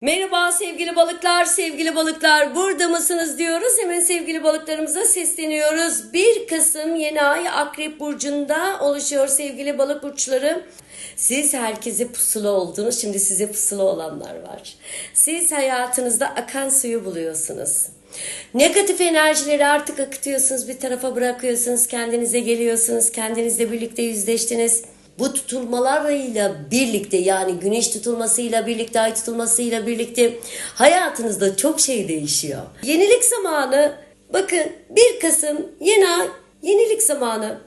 Merhaba sevgili balıklar, sevgili balıklar burada mısınız diyoruz. Hemen sevgili balıklarımıza sesleniyoruz. 1 Kasım yeni ay Akrep Burcu'nda oluşuyor sevgili balık burçları. Siz herkese pusula oldunuz. Şimdi size pusula olanlar var. Siz hayatınızda akan suyu buluyorsunuz. Negatif enerjileri artık akıtıyorsunuz, bir tarafa bırakıyorsunuz, kendinize geliyorsunuz, kendinizle birlikte yüzleştiniz. Bu tutulmalarıyla birlikte yani güneş tutulmasıyla birlikte, ay tutulmasıyla birlikte hayatınızda çok şey değişiyor. Yenilik zamanı, bakın 1 Kasım yeni ay, yenilik zamanı.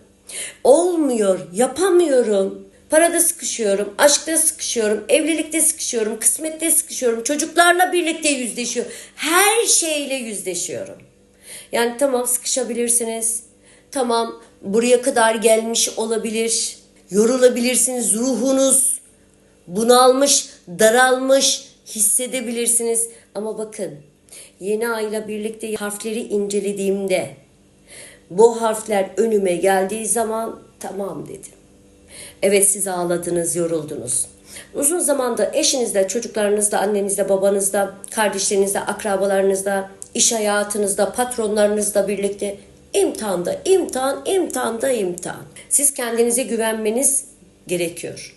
Olmuyor, yapamıyorum. Parada sıkışıyorum, aşkta sıkışıyorum, evlilikte sıkışıyorum, kısmette sıkışıyorum, çocuklarla birlikte yüzleşiyor. Her şeyle yüzleşiyorum. Yani tamam sıkışabilirsiniz. Tamam buraya kadar gelmiş olabilir. Yorulabilirsiniz. Ruhunuz bunalmış, daralmış hissedebilirsiniz. Ama bakın yeni ayla birlikte harfleri incelediğimde bu harfler önüme geldiği zaman tamam dedim. Evet siz ağladınız, yoruldunuz. Uzun zamanda eşinizle, çocuklarınızla, annenizle, babanızla, kardeşlerinizle, akrabalarınızla, iş hayatınızda, patronlarınızla birlikte imtihanda, imtihan, imtihanda, imtihan. Siz kendinize güvenmeniz gerekiyor.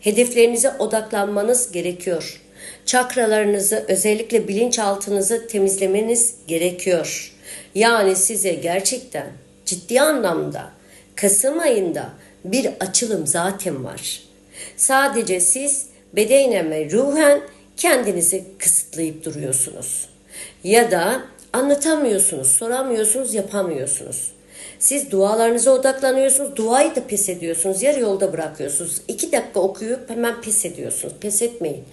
Hedeflerinize odaklanmanız gerekiyor. Çakralarınızı, özellikle bilinçaltınızı temizlemeniz gerekiyor. Yani size gerçekten ciddi anlamda Kasım ayında bir açılım zaten var. Sadece siz bedenen ve ruhen kendinizi kısıtlayıp duruyorsunuz. Ya da anlatamıyorsunuz, soramıyorsunuz, yapamıyorsunuz. Siz dualarınıza odaklanıyorsunuz, duayı da pes ediyorsunuz, yarı yolda bırakıyorsunuz. İki dakika okuyup hemen pes ediyorsunuz. Pes etmeyin.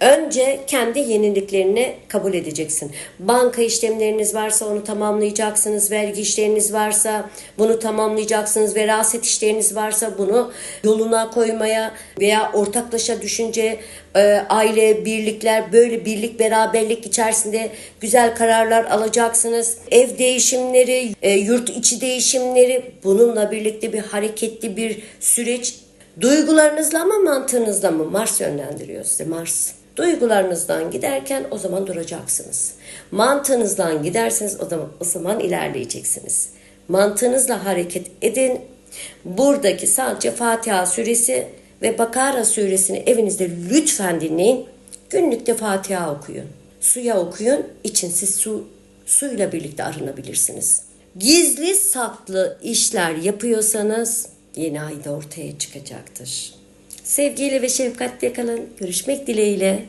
Önce kendi yeniliklerini kabul edeceksin. Banka işlemleriniz varsa onu tamamlayacaksınız. Vergi işleriniz varsa bunu tamamlayacaksınız. Veraset işleriniz varsa bunu yoluna koymaya veya ortaklaşa düşünce, e, aile, birlikler böyle birlik beraberlik içerisinde güzel kararlar alacaksınız. Ev değişimleri, e, yurt içi değişimleri bununla birlikte bir hareketli bir süreç Duygularınızla mı mantığınızla mı? Mars yönlendiriyor size Mars. Duygularınızdan giderken o zaman duracaksınız. Mantığınızdan giderseniz o zaman, o zaman ilerleyeceksiniz. Mantığınızla hareket edin. Buradaki sadece Fatiha suresi ve Bakara suresini evinizde lütfen dinleyin. Günlükte Fatiha okuyun. Suya okuyun. için siz su, suyla birlikte arınabilirsiniz. Gizli saklı işler yapıyorsanız yeni ayda ortaya çıkacaktır. Sevgiyle ve şefkatle kalın. Görüşmek dileğiyle.